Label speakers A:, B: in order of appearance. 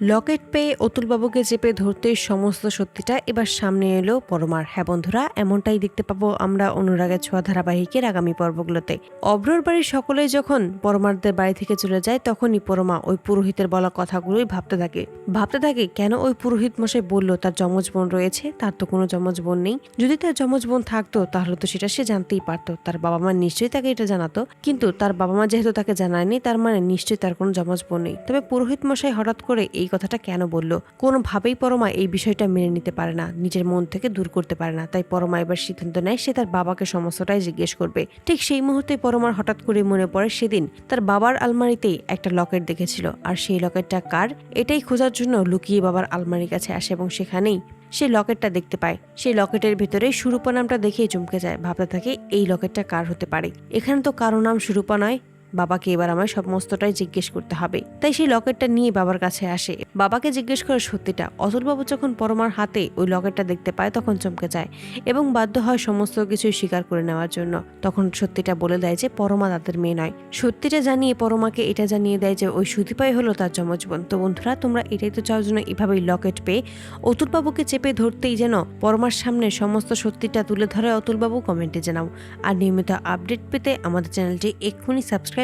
A: লকেট পেয়ে অতুলবাবুকে চেপে ধরতে সমস্ত সত্যিটা এবার সামনে এলো পরমার। হ্যাঁ বন্ধুরা, এমনটাই দেখতে পাবো আমরা অনুরাগের ছোঁয়া ধারাবাহিকের আগামী পর্বগুলোতে। অব্রর বাড়ির সকলেই যখন পরমারদের বাড়ি থেকে চলে যায়, তখনই পরমা ওই পুরোহিতের বলা কথাগুলোই ভাবতে থাকে। ভাবতে থাকে, কেন ওই পুরোহিত মশাই বলল, তার যমজ বোন রয়েছে, তার তো কোনো যমজ বোন নেই। যদি তার যমজ বোন থাকতো, তাহলে তো সেটা সে জানতেই পারতো। তার বাবা মা নিশ্চয়ই তাকে এটা জানাতো। কিন্তু তার বাবা মা যেহেতু তাকে জানায়নি, তার মানে নিশ্চয়ই তার কোনো যমজ বোন নেই। তবে পুরোহিত মশাই হঠাৎ করে এই কথাটা কেন বলল? কোনোভাবেই পরমা এই বিষয়টা মেনে নিতে পারে না, নিজের মন থেকে দূর করতে পারে না। তাই পরমা এবার সিদ্ধান্ত নেয়, সে তার বাবাকে সমস্তটাই জিজ্ঞেস করবে। ঠিক সেই মুহূর্তে পরমার হঠাৎ করে মনে পড়ে সেদিন তার বাবার আলমারিতেই একটা লকেট দেখেছিল। আর সেই লকেটটা কার? এটাই খোঁজার জন্য লুকিয়ে বাবার আলমারির কাছে আসে এবং সেখানেই সেই লকেটটা দেখতে পায়। সেই লকেটের ভেতরে সুরূপা নামটা দেখেই চমকে যায়। ভাবতে থাকে, এই লকেটটা কার হতে পারে? এখানে তো কারও নাম সুরূপা নয়। বাবাকে এবার আমায় সমস্তটাই জিজ্ঞেস করতে হবে। তাই সেই লকেটটা নিয়ে বাবার কাছে আসে। বাবাকে জিজ্ঞেস করে সত্যিটা অতুলবাবু যখন পরমার হাতে ওই লকেটটা দেখতে পায় তখন চমকে যায় এবং বাধ্য হয় সমস্ত কিছুই স্বীকার করে নেওয়ার জন্য। তখন সত্যিটা বলে দেয় যে পরমা তাদের মেয়ে নয়। সত্যিটা জানিয়ে পরমাকে এটা জানিয়ে দেয় যে ওই সুদীপাই হলো তার যমজ বোন তো বন্ধুরা, তোমরা এটাই তো চাও জন্য এভাবেই লকেট পেয়ে অতুলবাবুকে চেপে ধরতেই যেন পরমার সামনে সমস্ত সত্যিটা তুলে ধরে অতুলবাবু কমেন্টে জানাও। আর নিয়মিত আপডেট পেতে আমাদের চ্যানেলটি এক্ষুনি